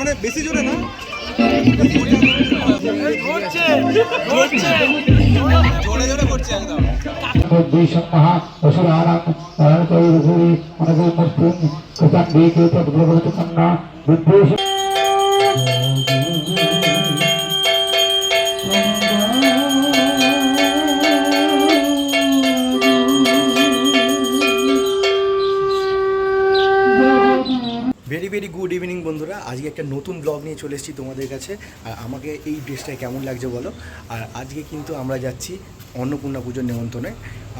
মানে বেশি জোরে না দুই সপ্তাহ ভেরি ভেরি গুড ইভিনিং বন্ধুরা। আজকে একটা নতুন ব্লগ নিয়ে চলে এসেছি তোমাদের কাছে। আর আমাকে এই ড্রেসটা কেমন লাগছে বলো? আর আজকে কিন্তু আমরা যাচ্ছি অন্নপূর্ণা পুজোর নেমন্ত্রণে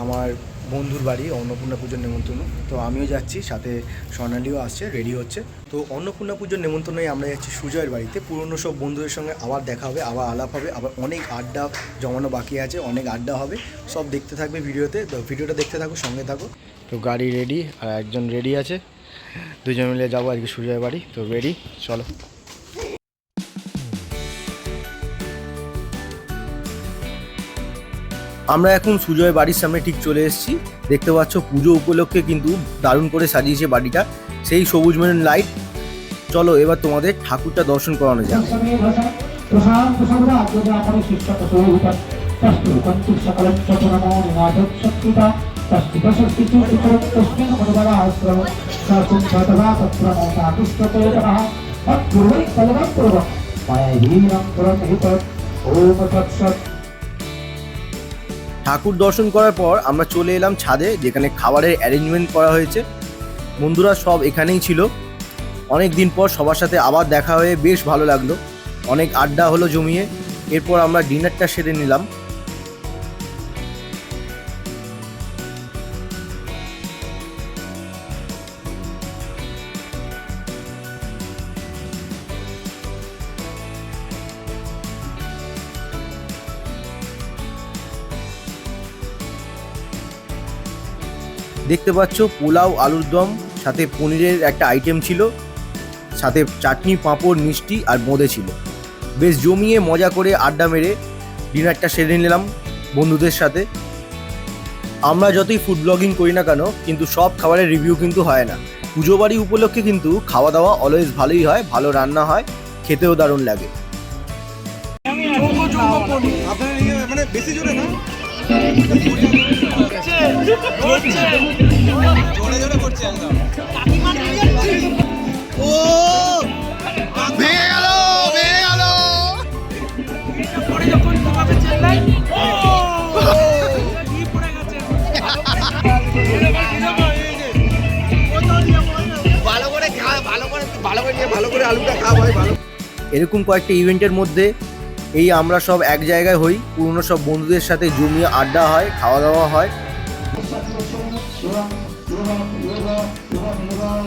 আমার বন্ধুর বাড়ি অন্নপূর্ণা পুজোর নেমন্ত্রণ তো আমিও যাচ্ছি, সাথে স্বর্ণালীও আসছে রেডি হচ্ছে। তো অন্নপূর্ণা পুজোর নেমন্ত্রণে আমরা যাচ্ছি সুজয়ের বাড়িতে। পুরনো সব বন্ধুদের সঙ্গে আবার দেখা হবে, আবার আলাপ হবে, আবার অনেক আড্ডা জমানো বাকি আছে, অনেক আড্ডা হবে। সব দেখতে থাকবে ভিডিওতে। তো ভিডিওটা দেখতে থাকো, সঙ্গে থাকো। তো গাড়ি রেডি আর একজন রেডি আছে। দুজন মিলে যাব আজকে সূর্যের বাড়ি তো রেডি চলো আমরা এখন সুজয় বাড়ির সামনে ঠিক চলে এসেছি দেখতে পাচ্ছ পুজো উপলক্ষে কিন্তু দারুণ করে সাজিয়েছে বাড়িটা সেই সবুজ মেরুন লাইট চলো এবার তোমাদের ঠাকুরটা দর্শন করানো যাক ঠাকুর দর্শন করার পর আমরা চলে এলাম ছাদে, যেখানে খাবারের অ্যারেঞ্জমেন্ট করা হয়েছে। বন্ধুরা, সব এখানেই ছিল। অনেক দিন পর সবার সাথে আবার দেখা হয়ে বেশ ভালো লাগল। অনেক আড্ডা হলো জমিয়ে। এরপর আমরা ডিনারটা সেরে নিলাম। দেখতে পাচ্ছ পোলাও আলুর দম সাথে পনিরের একটা আইটেম ছিল সাথে চাটনি পাঁপড় মিষ্টি আর বোঁদে ছিল। বেশ জমিয়ে মজা করে আড্ডা মেরে ডিনারটা সেরে নিলাম বন্ধুদের সাথে। আমরা যতই ফুড ব্লগিং করি না কেন কিন্তু সব খাবারের রিভিউ কিন্তু হয় না। পুজো বাড়ি উপলক্ষে কিন্তু খাওয়া দাওয়া অলওয়েজ ভালোই হয় ভালো রান্না হয় খেতেও দারুণ লাগে। ইয়ে মানে বেশি জোরে না? এরকম কয়েকটা ইভেন্টের মধ্যে এই আমরা সব এক জায়গায় হই। পুরনো সব বন্ধুদের সাথে জমিয়ে আড্ডা হয় খাওয়া দাওয়া হয়।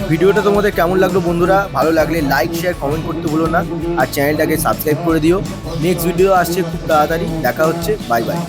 ভিডিওটা তোমাদের কেমন লাগল বন্ধুরা? ভালো লাগলে লাইক শেয়ার কমেন্ট করতে ভুলো না। আর চ্যানেলটাকে সাবস্ক্রাইব করে দিও। নেক্সট ভিডিও আসছে খুব তাড়াতাড়ি। দেখা হচ্ছে। Bye bye